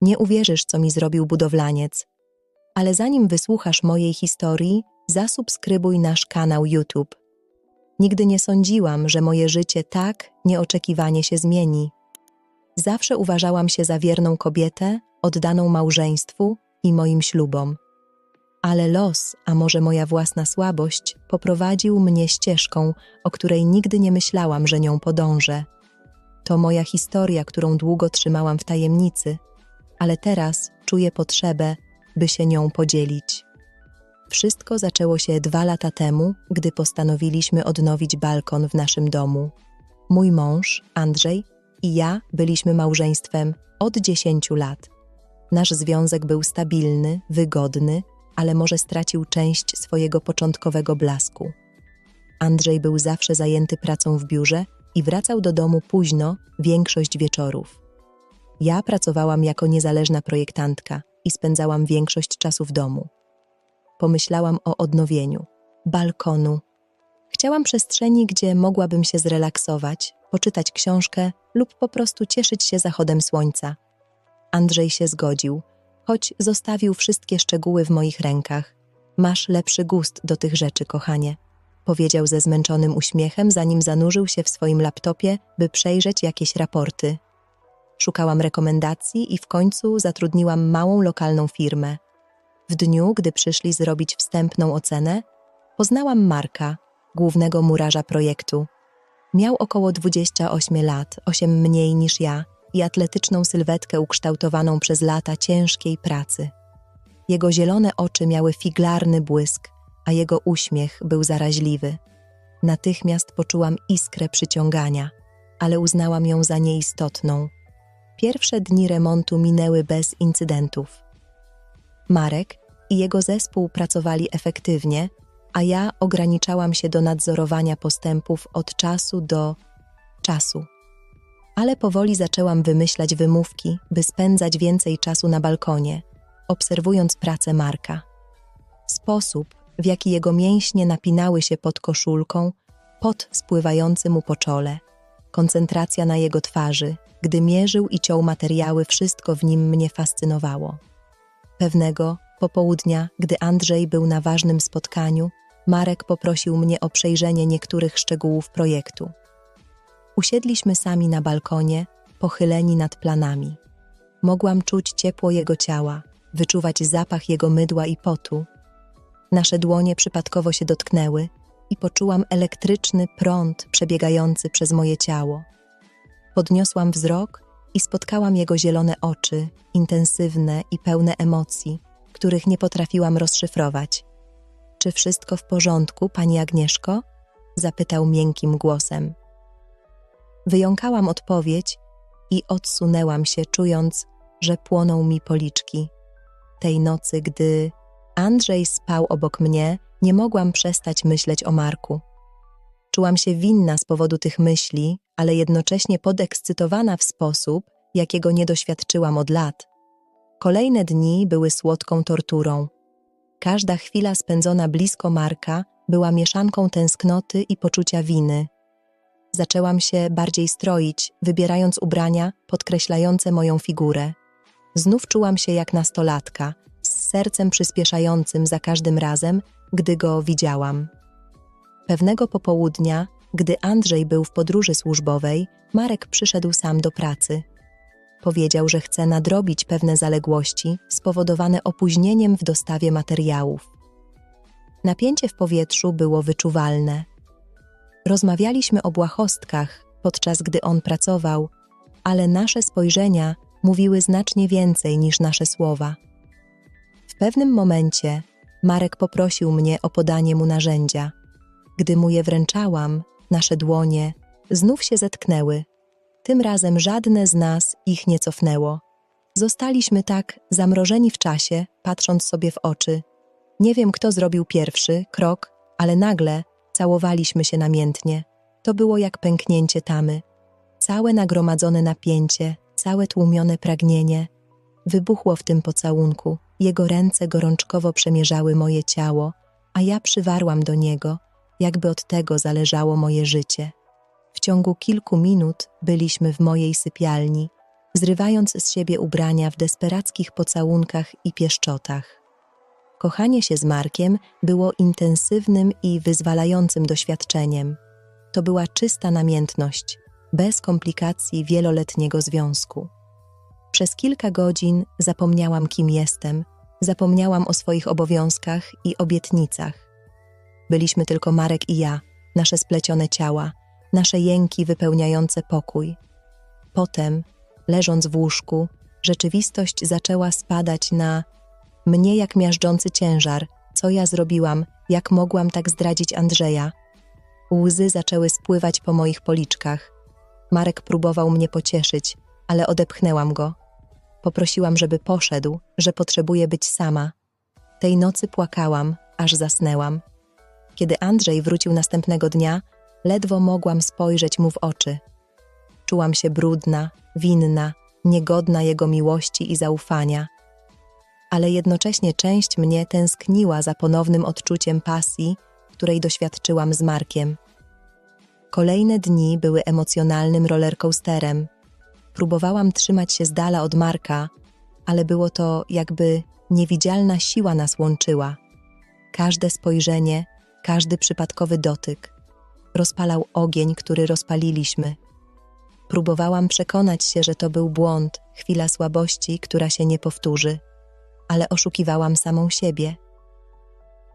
Nie uwierzysz, co mi zrobił budowlaniec. Ale zanim wysłuchasz mojej historii, zasubskrybuj nasz kanał YouTube. Nigdy nie sądziłam, że moje życie tak nieoczekiwanie się zmieni. Zawsze uważałam się za wierną kobietę, oddaną małżeństwu i moim ślubom. Ale los, a może moja własna słabość, poprowadził mnie ścieżką, o której nigdy nie myślałam, że nią podążę. To moja historia, którą długo trzymałam w tajemnicy, ale teraz czuję potrzebę, by się nią podzielić. Wszystko zaczęło się dwa lata temu, gdy postanowiliśmy odnowić balkon w naszym domu. Mój mąż, Andrzej, i ja byliśmy małżeństwem od 10 lat. Nasz związek był stabilny, wygodny, ale może stracił część swojego początkowego blasku. Andrzej był zawsze zajęty pracą w biurze i wracał do domu późno, większość wieczorów. Ja pracowałam jako niezależna projektantka i spędzałam większość czasu w domu. Pomyślałam o odnowieniu, balkonu. Chciałam przestrzeni, gdzie mogłabym się zrelaksować, poczytać książkę lub po prostu cieszyć się zachodem słońca. Andrzej się zgodził, choć zostawił wszystkie szczegóły w moich rękach. Masz lepszy gust do tych rzeczy, kochanie, powiedział ze zmęczonym uśmiechem, zanim zanurzył się w swoim laptopie, by przejrzeć jakieś raporty. Szukałam rekomendacji i w końcu zatrudniłam małą lokalną firmę. W dniu, gdy przyszli zrobić wstępną ocenę, poznałam Marka, głównego murarza projektu. Miał około 28 lat, 8 mniej niż ja i atletyczną sylwetkę ukształtowaną przez lata ciężkiej pracy. Jego zielone oczy miały figlarny błysk, a jego uśmiech był zaraźliwy. Natychmiast poczułam iskrę przyciągania, ale uznałam ją za nieistotną. Pierwsze dni remontu minęły bez incydentów. Marek i jego zespół pracowali efektywnie, a ja ograniczałam się do nadzorowania postępów od czasu do czasu. Ale powoli zaczęłam wymyślać wymówki, by spędzać więcej czasu na balkonie, obserwując pracę Marka. Sposób, w jaki jego mięśnie napinały się pod koszulką, pot spływający mu po czole, koncentracja na jego twarzy, gdy mierzył i ciął materiały, wszystko w nim mnie fascynowało. Pewnego popołudnia, gdy Andrzej był na ważnym spotkaniu, Marek poprosił mnie o przejrzenie niektórych szczegółów projektu. Usiedliśmy sami na balkonie, pochyleni nad planami. Mogłam czuć ciepło jego ciała, wyczuwać zapach jego mydła i potu. Nasze dłonie przypadkowo się dotknęły i poczułam elektryczny prąd przebiegający przez moje ciało. Podniosłam wzrok i spotkałam jego zielone oczy, intensywne i pełne emocji, których nie potrafiłam rozszyfrować. Czy wszystko w porządku, pani Agnieszko? zapytał miękkim głosem. Wyjąkałam odpowiedź i odsunęłam się, czując, że płoną mi policzki. Tej nocy, gdy Andrzej spał obok mnie, nie mogłam przestać myśleć o Marku. Czułam się winna z powodu tych myśli, ale jednocześnie podekscytowana w sposób, jakiego nie doświadczyłam od lat. Kolejne dni były słodką torturą. Każda chwila spędzona blisko Marka była mieszanką tęsknoty i poczucia winy. Zaczęłam się bardziej stroić, wybierając ubrania podkreślające moją figurę. Znów czułam się jak nastolatka, z sercem przyspieszającym za każdym razem, gdy go widziałam. Pewnego popołudnia, gdy Andrzej był w podróży służbowej, Marek przyszedł sam do pracy. Powiedział, że chce nadrobić pewne zaległości spowodowane opóźnieniem w dostawie materiałów. Napięcie w powietrzu było wyczuwalne. Rozmawialiśmy o błahostkach, podczas gdy on pracował, ale nasze spojrzenia mówiły znacznie więcej niż nasze słowa. W pewnym momencie Marek poprosił mnie o podanie mu narzędzia. Gdy mu je wręczałam, nasze dłonie znów się zetknęły. Tym razem żadne z nas ich nie cofnęło. Zostaliśmy tak zamrożeni w czasie, patrząc sobie w oczy. Nie wiem, kto zrobił pierwszy krok, ale nagle całowaliśmy się namiętnie. To było jak pęknięcie tamy. Całe nagromadzone napięcie, całe tłumione pragnienie wybuchło w tym pocałunku. Jego ręce gorączkowo przemierzały moje ciało, a ja przywarłam do niego, jakby od tego zależało moje życie. W ciągu kilku minut byliśmy w mojej sypialni, zrywając z siebie ubrania w desperackich pocałunkach i pieszczotach. Kochanie się z Markiem było intensywnym i wyzwalającym doświadczeniem. To była czysta namiętność, bez komplikacji wieloletniego związku. Przez kilka godzin zapomniałam, kim jestem, zapomniałam o swoich obowiązkach i obietnicach. Byliśmy tylko Marek i ja, nasze splecione ciała, nasze jęki wypełniające pokój. Potem, leżąc w łóżku, rzeczywistość zaczęła spadać na mnie jak miażdżący ciężar. Co ja zrobiłam, jak mogłam tak zdradzić Andrzeja? Łzy zaczęły spływać po moich policzkach. Marek próbował mnie pocieszyć, ale odepchnęłam go. Poprosiłam, żeby poszedł, że potrzebuję być sama. Tej nocy płakałam, aż zasnęłam. Kiedy Andrzej wrócił następnego dnia, ledwo mogłam spojrzeć mu w oczy. Czułam się brudna, winna, niegodna jego miłości i zaufania. Ale jednocześnie część mnie tęskniła za ponownym odczuciem pasji, której doświadczyłam z Markiem. Kolejne dni były emocjonalnym rollercoasterem. Próbowałam trzymać się z dala od Marka, ale było to jakby niewidzialna siła nas łączyła. Każde spojrzenie, każdy przypadkowy dotyk rozpalał ogień, który rozpaliliśmy. Próbowałam przekonać się, że to był błąd, chwila słabości, która się nie powtórzy, ale oszukiwałam samą siebie.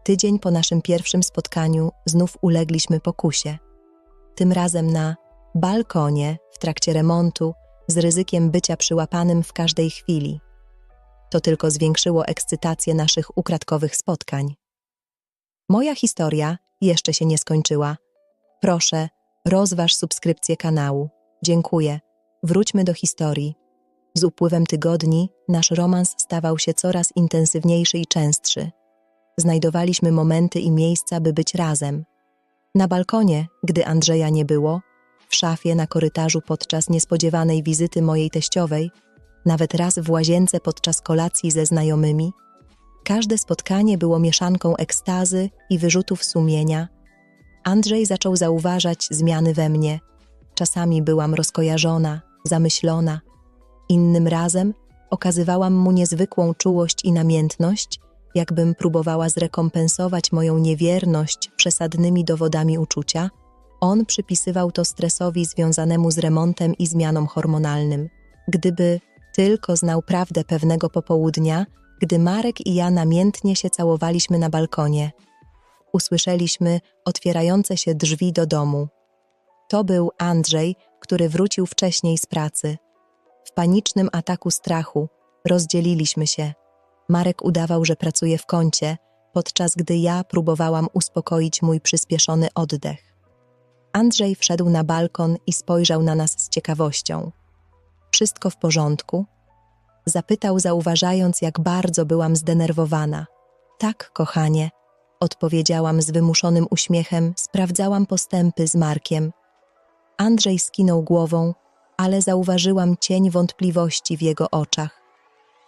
Tydzień po naszym pierwszym spotkaniu znów ulegliśmy pokusie. Tym razem na balkonie w trakcie remontu z ryzykiem bycia przyłapanym w każdej chwili. To tylko zwiększyło ekscytację naszych ukradkowych spotkań. Moja historia jeszcze się nie skończyła. Proszę, rozważ subskrypcję kanału. Dziękuję. Wróćmy do historii. Z upływem tygodni nasz romans stawał się coraz intensywniejszy i częstszy. Znajdowaliśmy momenty i miejsca, by być razem. Na balkonie, gdy Andrzeja nie było, w szafie na korytarzu podczas niespodziewanej wizyty mojej teściowej, nawet raz w łazience podczas kolacji ze znajomymi. Każde spotkanie było mieszanką ekstazy i wyrzutów sumienia. Andrzej zaczął zauważać zmiany we mnie. Czasami byłam rozkojarzona, zamyślona. Innym razem okazywałam mu niezwykłą czułość i namiętność, jakbym próbowała zrekompensować moją niewierność przesadnymi dowodami uczucia. On przypisywał to stresowi związanemu z remontem i zmianom hormonalnym. Gdyby tylko znał prawdę pewnego popołudnia, gdy Marek i ja namiętnie się całowaliśmy na balkonie. Usłyszeliśmy otwierające się drzwi do domu. To był Andrzej, który wrócił wcześniej z pracy. W panicznym ataku strachu rozdzieliliśmy się. Marek udawał, że pracuje w kącie, podczas gdy ja próbowałam uspokoić mój przyspieszony oddech. Andrzej wszedł na balkon i spojrzał na nas z ciekawością. Wszystko w porządku? Zapytał, zauważając, jak bardzo byłam zdenerwowana. Tak, kochanie, odpowiedziałam z wymuszonym uśmiechem, sprawdzałam postępy z Markiem. Andrzej skinął głową, ale zauważyłam cień wątpliwości w jego oczach.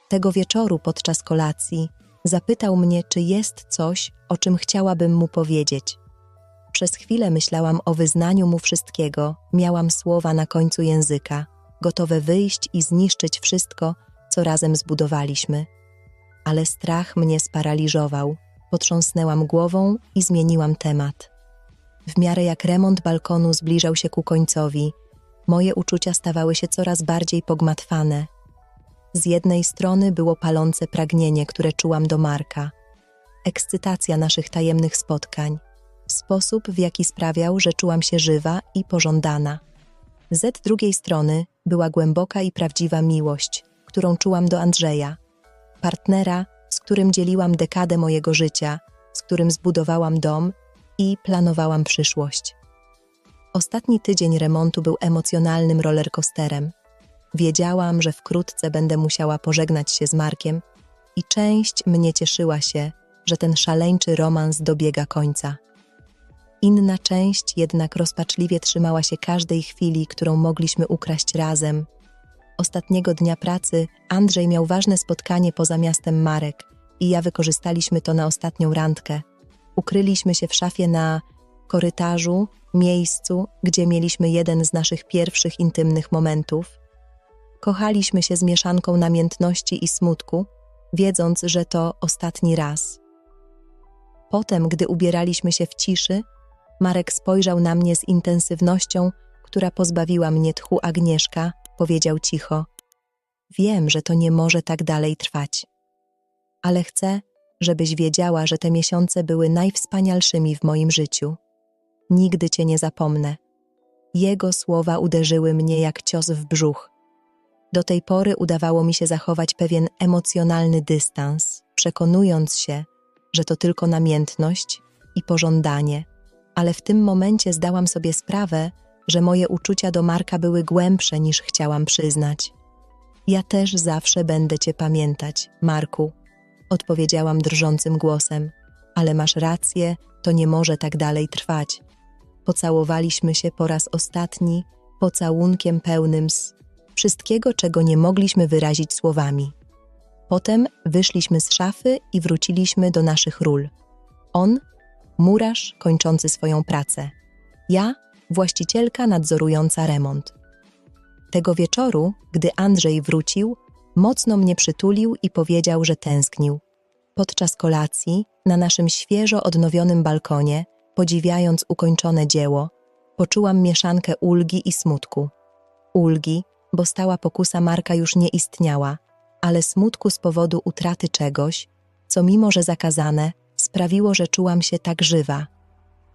Tego wieczoru podczas kolacji zapytał mnie, czy jest coś, o czym chciałabym mu powiedzieć. Przez chwilę myślałam o wyznaniu mu wszystkiego, miałam słowa na końcu języka, gotowe wyjść i zniszczyć wszystko, co razem zbudowaliśmy. Ale strach mnie sparaliżował. Potrząsnęłam głową i zmieniłam temat. W miarę jak remont balkonu zbliżał się ku końcowi, moje uczucia stawały się coraz bardziej pogmatwane. Z jednej strony było palące pragnienie, które czułam do Marka, ekscytacja naszych tajemnych spotkań, sposób, w jaki sprawiał, że czułam się żywa i pożądana. Z drugiej strony była głęboka i prawdziwa miłość, którą czułam do Andrzeja, partnera, z którym dzieliłam dekadę mojego życia, z którym zbudowałam dom i planowałam przyszłość. Ostatni tydzień remontu był emocjonalnym rollercoasterem. Wiedziałam, że wkrótce będę musiała pożegnać się z Markiem i część mnie cieszyła się, że ten szaleńczy romans dobiega końca. Inna część jednak rozpaczliwie trzymała się każdej chwili, którą mogliśmy ukraść razem. Ostatniego dnia pracy Andrzej miał ważne spotkanie poza miastem Marek i ja wykorzystaliśmy to na ostatnią randkę. Ukryliśmy się w szafie na korytarzu, miejscu, gdzie mieliśmy jeden z naszych pierwszych intymnych momentów. Kochaliśmy się z mieszanką namiętności i smutku, wiedząc, że to ostatni raz. Potem, gdy ubieraliśmy się w ciszy, Marek spojrzał na mnie z intensywnością, która pozbawiła mnie tchu Agnieszka, powiedział cicho: Wiem, że to nie może tak dalej trwać, ale chcę, żebyś wiedziała, że te miesiące były najwspanialszymi w moim życiu. Nigdy cię nie zapomnę. Jego słowa uderzyły mnie jak cios w brzuch. Do tej pory udawało mi się zachować pewien emocjonalny dystans, przekonując się, że to tylko namiętność i pożądanie, ale w tym momencie zdałam sobie sprawę, że moje uczucia do Marka były głębsze niż chciałam przyznać. Ja też zawsze będę cię pamiętać, Marku, odpowiedziałam drżącym głosem, ale masz rację, to nie może tak dalej trwać. Pocałowaliśmy się po raz ostatni, pocałunkiem pełnym z wszystkiego, czego nie mogliśmy wyrazić słowami. Potem wyszliśmy z szafy i wróciliśmy do naszych ról. On, murarz kończący swoją pracę. Ja, właścicielka nadzorująca remont. Tego wieczoru, gdy Andrzej wrócił, mocno mnie przytulił i powiedział, że tęsknił. Podczas kolacji, na naszym świeżo odnowionym balkonie, podziwiając ukończone dzieło, poczułam mieszankę ulgi i smutku. Ulgi, bo stała pokusa Marka już nie istniała, ale smutku z powodu utraty czegoś, co mimo że zakazane, sprawiło, że czułam się tak żywa.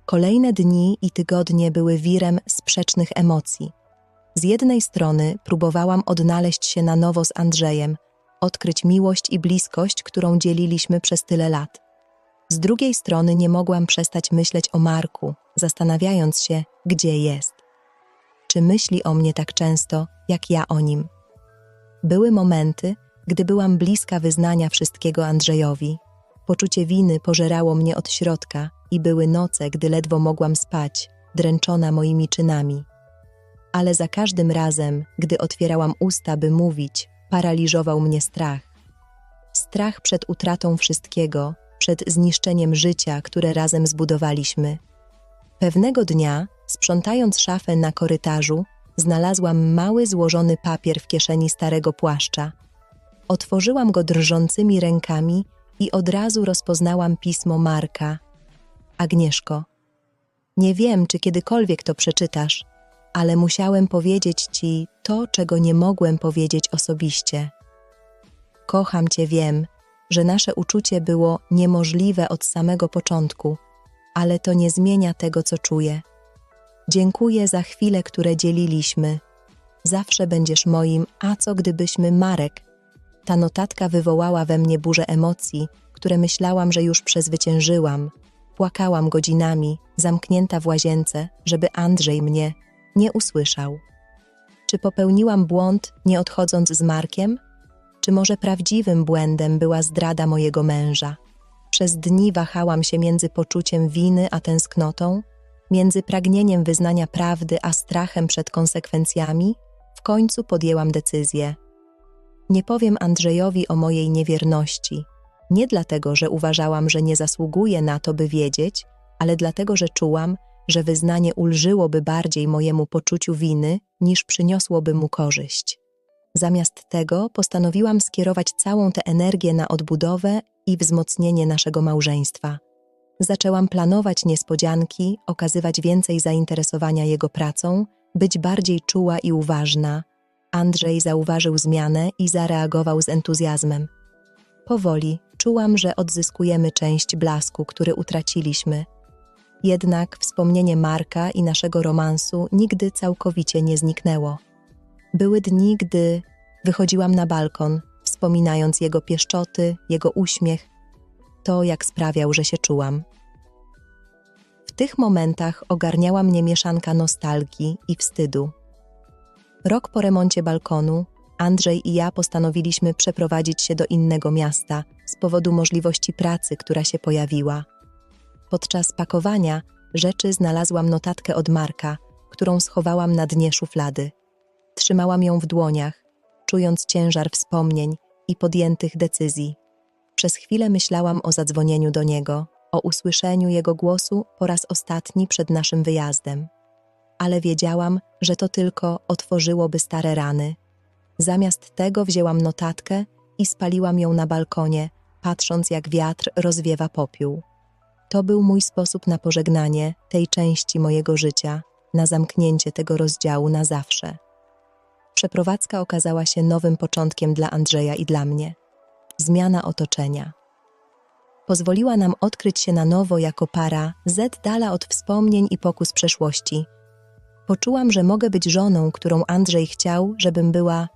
Kolejne dni i tygodnie były wirem sprzecznych emocji. Z jednej strony próbowałam odnaleźć się na nowo z Andrzejem, odkryć miłość i bliskość, którą dzieliliśmy przez tyle lat. Z drugiej strony nie mogłam przestać myśleć o Marku, zastanawiając się, gdzie jest. Czy myśli o mnie tak często, jak ja o nim? Były momenty, gdy byłam bliska wyznania wszystkiego Andrzejowi. Poczucie winy pożerało mnie od środka i były noce, gdy ledwo mogłam spać, dręczona moimi czynami. Ale za każdym razem, gdy otwierałam usta, by mówić, paraliżował mnie strach. Strach przed utratą wszystkiego, przed zniszczeniem życia, które razem zbudowaliśmy. Pewnego dnia, sprzątając szafę na korytarzu, znalazłam mały złożony papier w kieszeni starego płaszcza. Otworzyłam go drżącymi rękami i od razu rozpoznałam pismo Marka. Agnieszko, nie wiem, czy kiedykolwiek to przeczytasz, ale musiałem powiedzieć ci to, czego nie mogłem powiedzieć osobiście. Kocham cię, wiem, że nasze uczucie było niemożliwe od samego początku, ale to nie zmienia tego, co czuję. Dziękuję za chwile, które dzieliliśmy. Zawsze będziesz moim, a co gdybyśmy Marek? Ta notatka wywołała we mnie burzę emocji, które myślałam, że już przezwyciężyłam. Płakałam godzinami, zamknięta w łazience, żeby Andrzej mnie nie usłyszał. Czy popełniłam błąd, nie odchodząc z Markiem? Czy może prawdziwym błędem była zdrada mojego męża? Przez dni wahałam się między poczuciem winy a tęsknotą, między pragnieniem wyznania prawdy a strachem przed konsekwencjami. W końcu podjęłam decyzję. Nie powiem Andrzejowi o mojej niewierności, nie dlatego, że uważałam, że nie zasługuje na to, by wiedzieć, ale dlatego, że czułam, że wyznanie ulżyłoby bardziej mojemu poczuciu winy, niż przyniosłoby mu korzyść. Zamiast tego postanowiłam skierować całą tę energię na odbudowę i wzmocnienie naszego małżeństwa. Zaczęłam planować niespodzianki, okazywać więcej zainteresowania jego pracą, być bardziej czuła i uważna. Andrzej zauważył zmianę i zareagował z entuzjazmem. Powoli czułam, że odzyskujemy część blasku, który utraciliśmy. Jednak wspomnienie Marka i naszego romansu nigdy całkowicie nie zniknęło. Były dni, gdy wychodziłam na balkon, wspominając jego pieszczoty, jego uśmiech, to jak sprawiał, że się czułam. W tych momentach ogarniała mnie mieszanka nostalgii i wstydu. Rok po remoncie balkonu Andrzej i ja postanowiliśmy przeprowadzić się do innego miasta z powodu możliwości pracy, która się pojawiła. Podczas pakowania rzeczy znalazłam notatkę od Marka, którą schowałam na dnie szuflady. Trzymałam ją w dłoniach, czując ciężar wspomnień i podjętych decyzji. Przez chwilę myślałam o zadzwonieniu do niego, o usłyszeniu jego głosu po raz ostatni przed naszym wyjazdem. Ale wiedziałam, że to tylko otworzyłoby stare rany. Zamiast tego wzięłam notatkę i spaliłam ją na balkonie, patrząc jak wiatr rozwiewa popiół. To był mój sposób na pożegnanie tej części mojego życia, na zamknięcie tego rozdziału na zawsze. Przeprowadzka okazała się nowym początkiem dla Andrzeja i dla mnie. Zmiana otoczenia. Pozwoliła nam odkryć się na nowo jako para, z dala od wspomnień i pokus przeszłości. Poczułam, że mogę być żoną, którą Andrzej chciał, żebym była